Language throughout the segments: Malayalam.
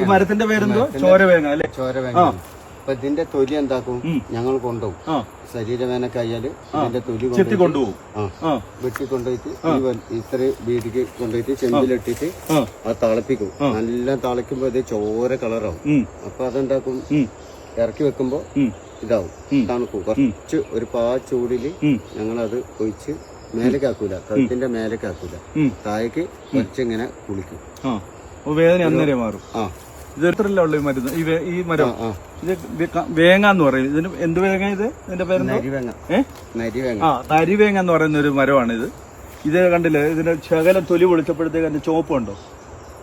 ഈ മരത്തിന്റെ പേരെന്തോ? ചോരവേങ്ങ അല്ലേ? ചോരവേങ്ങ അപ്പൊ ഇതിന്റെ തൊലി എന്താക്കും? ഞങ്ങൾ കൊണ്ടുപോകും. ശരീരവേനൊക്കെ ആയാൽ ഇതിന്റെ തൊലി കൊണ്ടുപോകും. വെട്ടി കൊണ്ടുപോയിട്ട് ഇത്ര വീടിക്ക് കൊണ്ടുപോയിട്ട് ചെമ്പിലിട്ടിട്ട് അത് തിളപ്പിക്കും. നല്ല തിളക്കുമ്പോ ഇത് ചോര കളറാവും. അപ്പൊ അതെന്താക്കും? ഇറക്കി വെക്കുമ്പോ ഇതാവും. തണുക്കും. കുറച്ച് ഒരു പാ ചൂടിൽ. ഞങ്ങളത് ഒഴിച്ച് മേലേക്കാക്കൂല. കഴുത്തിന്റെ മേലേക്കാക്കൂല. താഴേക്ക് കുറച്ചിങ്ങനെ കുളിക്കും. വേദന അന്നേരം മാറും. ആ. ഇത് എത്രല്ല ഉള്ള ഈ മരുന്ന്? ഈ വേ- ഈ മരം. ഇത് വേ- വേങ്ങ എന്ന് പറയും. ഇതിന് എന്ത് വേങ്ങ ഇത്? ഇതിന്റെ പേര് നരിവേങ്ങ. നരിവേങ്ങ. ആ തരിവേങ്ങ എന്ന് പറയുന്ന ഒരു മരമാണ് ഇത്. ഇത് കണ്ടില്ലേ? ഇതിന്റെ ശകലം തൊലി പൊളിച്ചപ്പോഴത്തേക്ക് അതിന്റെ ചോപ്പ് ഉണ്ടോ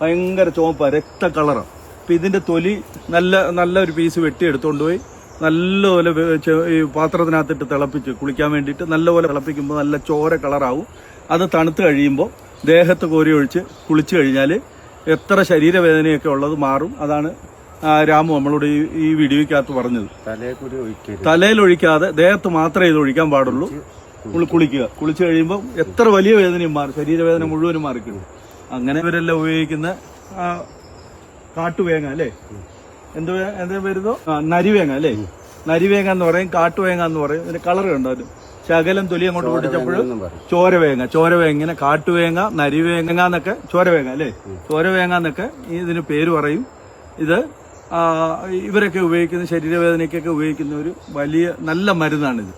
ഭയങ്കര ചോപ്പാ രക്ത കളറാണ് അപ്പൊ ഇതിന്റെ തൊലി നല്ല നല്ല ഒരു പീസ് വെട്ടി എടുത്തോണ്ട് പോയി നല്ലപോലെ വെ- ചെ- ഈ പാത്രത്തിനകത്തിട്ട് തിളപ്പിച്ച് കുളിക്കാൻ വേണ്ടിയിട്ട് നല്ലപോലെ തിളപ്പിക്കുമ്പോൾ നല്ല ചോര കളറാവും. അത് തണുത്ത് കഴിയുമ്പോൾ ദേഹത്ത് കോരി ഒഴിച്ച് കുളിച്ചു കഴിഞ്ഞാൽ എത്ര ശരീരവേദനയൊക്കെ ഉള്ളത് മാറും. അതാണ് രാമു നമ്മളോട് ഈ ഈ വീഡിയോയ്ക്കകത്ത് പറഞ്ഞത്. തലയിൽ ഒഴിക്കാതെ ദേഹത്ത് മാത്രമേ ഇത് ഒഴിക്കാൻ പാടുള്ളൂ. കുളി- കുളിക്കുക. കുളിച്ചു കഴിയുമ്പോൾ എത്ര വലിയ വേദനയും മാറും. ശരീരവേദന മുഴുവനും മാറിക്കിടും. അങ്ങനെ ഇവരെല്ലാം ഉപയോഗിക്കുന്ന കാട്ടുവേങ്ങ അല്ലേ? എന്ത് എന്താ വരുന്നോ നരിവേങ്ങ അല്ലേ? നരിവേങ്ങ എന്ന് പറയും കാട്ടുവേങ്ങ എന്ന് പറയും. ഇതിന്റെ കളർ കണ്ടോ അത്? ശകലം തൊലി അങ്ങോട്ട് പറയും. ചോരവേങ്ങ ചോരവേങ്ങ ഇങ്ങനെ കാട്ടുവേങ്ങ നരിവേങ്ങ എന്നൊക്കെ ചോരവേങ്ങ അല്ലേ? ചോരവേങ്ങ എന്നൊക്കെ ഇതിന് പേര് പറയും. ഇത് ഇവരൊക്കെ ഉപയോഗിക്കുന്ന ശരീരവേദനയ്ക്കൊക്കെ ഉപയോഗിക്കുന്ന ഒരു വലിയ നല്ല മരുന്നാണിത്.